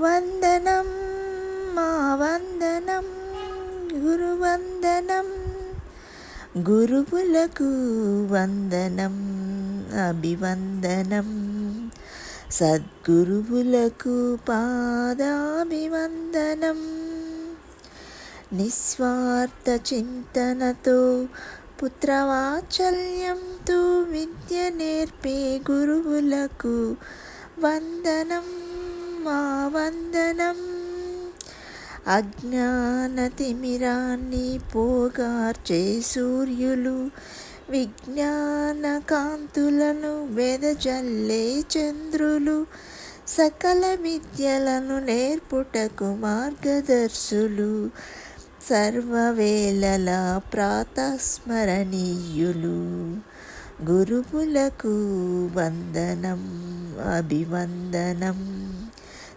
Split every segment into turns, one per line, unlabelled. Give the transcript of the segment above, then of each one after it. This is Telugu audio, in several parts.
వందనం మా వందనం గురువందనం గురువులకు వందనం అభివందనం సద్గురువులకు పాదాభివందనం. నిస్వార్థ చింతనతో పుత్రవాత్సల్యంతో విద్య నేర్పే గురువులకు వందనం. మా వందనం అజ్ఞాన తిమిరాన్ని పోగార్చే సూర్యులు విజ్ఞాన కాంతులను వెదజల్లే చంద్రులు సకల విద్యలను నేర్పుటకు మార్గదర్శులు సర్వవేళల ప్రాతస్మరణీయులు. గురువులకు వందనం అభివందనం.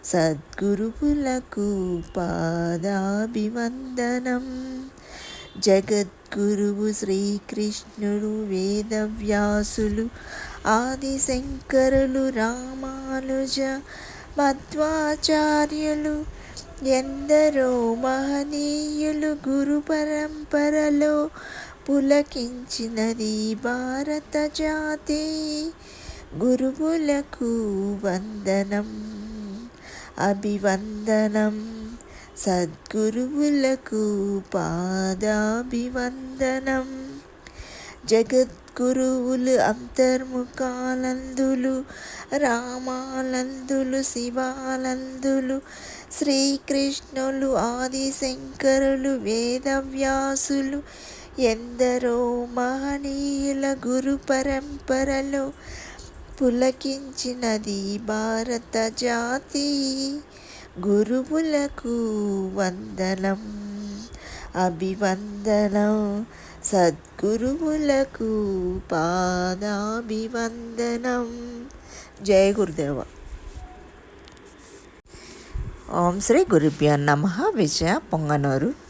సద్గురువులకు పాదాభివందనం. జగద్గురువు శ్రీకృష్ణుడు వేదవ్యాసులు ఆదిశంకరులు రామానుజ మధ్వాచార్యులు ఎందరో మహనీయులు గురు పరంపరలో పులకించినది భారత జాతి. గురువులకు వందనం. అభివందనం. సద్గురువులకు పాదాభివందనం. జగద్గురువులు అంతర్ముఖానందులు రామానందులు శివానందులు శ్రీకృష్ణులు ఆదిశంకరులు వేదవ్యాసులు ఎందరో మహనీయుల గురు పరంపరలో పులకించినది భారత జాతి. గురువులకు వందనం అభివందనం. సద్గురువులకు పాదాభివందనం. జయ గురుదేవ. ఓం శ్రీ గురుభ్యో నమ. విజయ పొంగనూరు.